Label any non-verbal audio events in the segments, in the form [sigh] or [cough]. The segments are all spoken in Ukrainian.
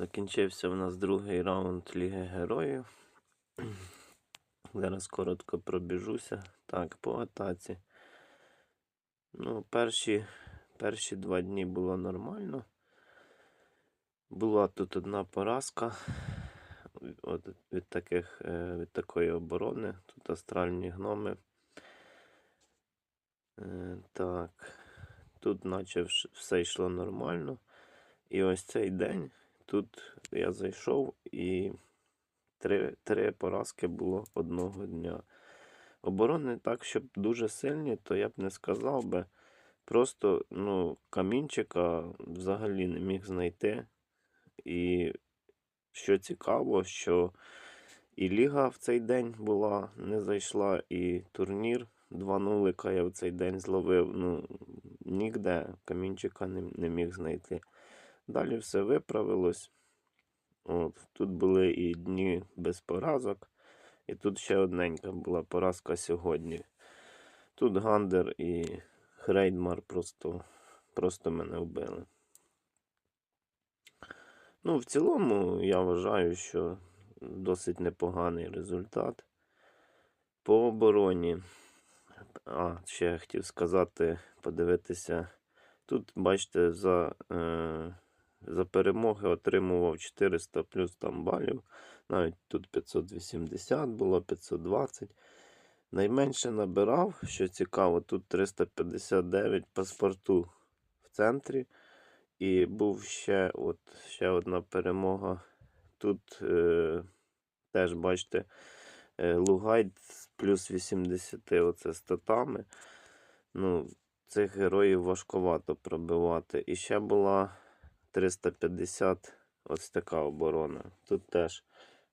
Закінчився в нас другий раунд Ліги Героїв. Зараз коротко пробіжуся. Так, по атаці. Ну, перші, перші два дні було нормально. Була тут одна поразка от, від, таких, е, від такої оборони. Тут астральні гноми. Е, Так. Тут наче все йшло нормально. І ось цей день тут я зайшов і три, три поразки було одного дня. Оборони так, щоб дуже сильні, то я б не сказав би. Просто ну, камінчика взагалі не міг знайти. І що цікаво, що і Ліга в цей день була, не зайшла, і турнір 2 нулика я в цей день зловив. Ну, ніде камінчика не, не міг знайти. Далі все виправилось. От, тут були і дні без поразок. І тут ще одненька була поразка сьогодні. Тут Гандер і Хрейдмар просто, просто мене вбили. Ну, в цілому, я вважаю, що досить непоганий результат. По обороні. А, ще я хотів сказати, подивитися. Тут, бачите, за, е, за перемоги отримував 400 плюс там балів. Навіть тут 580 було, 520. Найменше набирав, що цікаво, тут 359 паспорту в центрі. І був ще, от, ще одна перемога. Тут е, теж, бачите, е, Лугайт плюс 80 оце статами. Ну, цих героїв важковато пробивати. І ще була 350 ось така оборона. Тут теж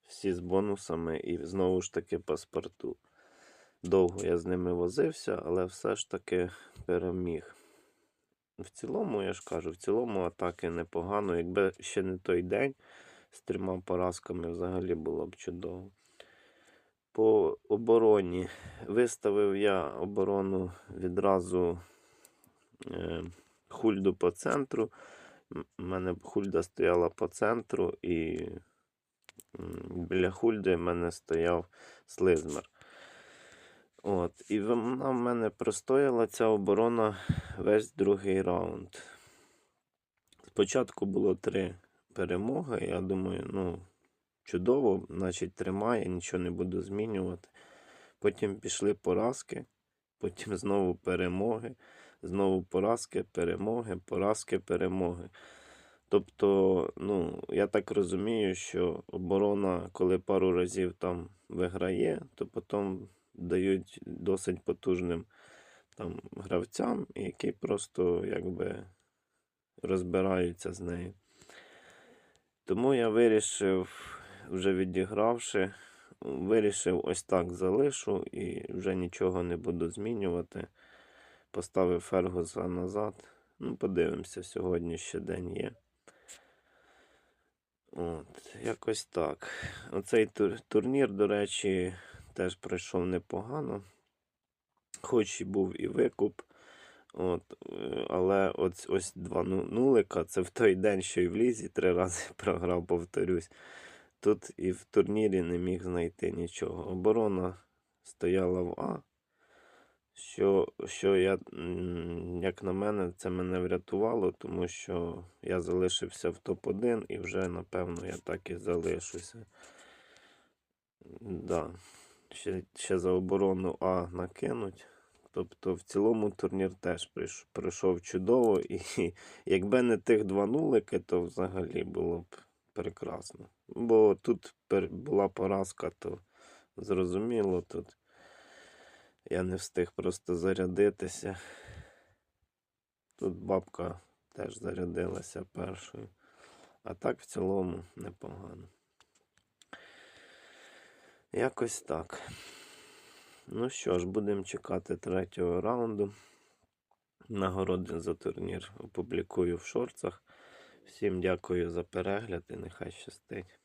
всі з бонусами і знову ж таки паспорту. Довго я з ними возився, але все ж таки переміг. В цілому, я ж кажу, в цілому атаки непогано. Якби ще не той день з трьома поразками взагалі було б чудово. По обороні виставив я оборону відразу е, хульду по центру. У мене хульда стояла по центру, і біля хульди в мене стояв слизмер. От, і вона в мене простояла ця оборона весь другий раунд. Спочатку було три перемоги. Я думаю, ну, чудово, значить тримає, нічого не буду змінювати. Потім пішли поразки, потім знову перемоги, знову поразки, перемоги, поразки, перемоги. Тобто, ну, я так розумію, що оборона, коли пару разів там виграє, то потім дають досить потужним там гравцям, які просто якби розбираються з нею. Тому я вирішив, вже відігравши, вирішив ось так залишу і вже нічого не буду змінювати. Поставив Фергуса назад. Ну, подивимося, сьогодні ще день є. От, якось так. Оцей тур- турнір, до речі, теж пройшов непогано. Хоч і був і викуп. От, але ось, ось два ну- нулика. Це в той день, що і в лізі три рази [laughs] програв, повторюсь. Тут і в турнірі не міг знайти нічого. Оборона стояла в А. Що, що я, як на мене, це мене врятувало, тому що я залишився в топ-1 і вже, напевно, я так і залишуся. Да. Ще, ще за оборону А накинуть. Тобто в цілому турнір теж пройшов чудово. І якби не тих два нулики, то взагалі було б прекрасно. Бо тут була поразка, то зрозуміло тут. Я не встиг просто зарядитися. Тут бабка теж зарядилася першою. А так в цілому непогано. Якось так. Ну що ж, будемо чекати третього раунду. Нагороди за турнір опублікую в шорцах. Всім дякую за перегляд і нехай щастить.